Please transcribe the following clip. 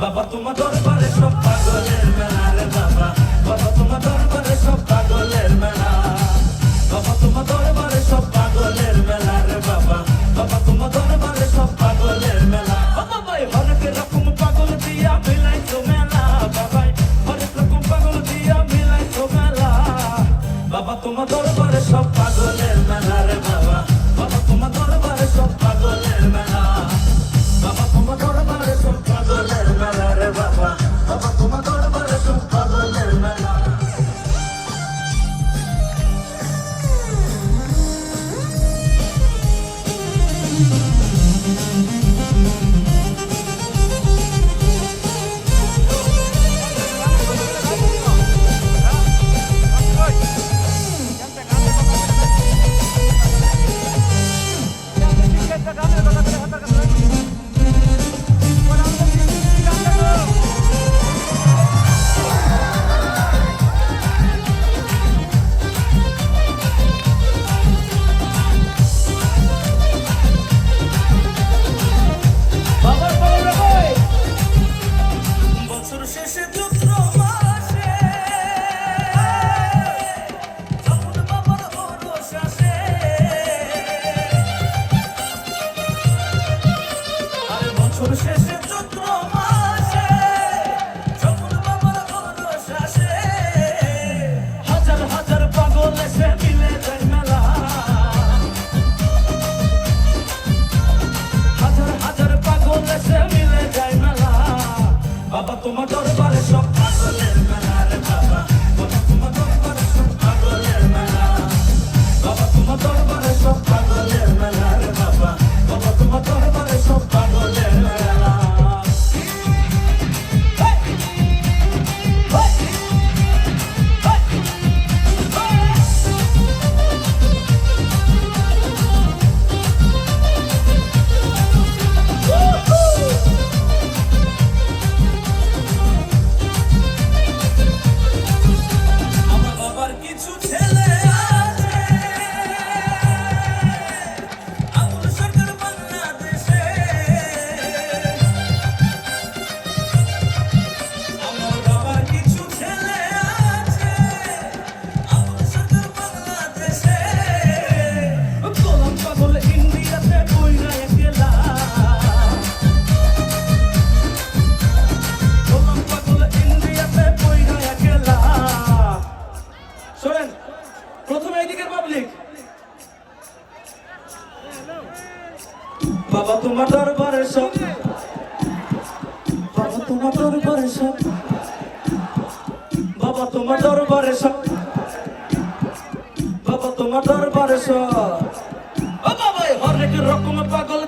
বাবা তোমার দরবারে সব পাগলের Gracias. বছর শেষে চৈত্র মাসে, যখন বাবার খরচ আসে, হাজার হাজার পাগল এসে মিলে যায় মেলা। হাজার হাজার পাগল এসে মিলে যায় মেলা। বাবা, তোমার তোমার দরবারে সব। বাবা, তোমার দরবারে সব। বাবা, তোমার দরবারে সব। বাবা, তোমার দরবারে সব। বাবা ভাই হরেক রকম পাগল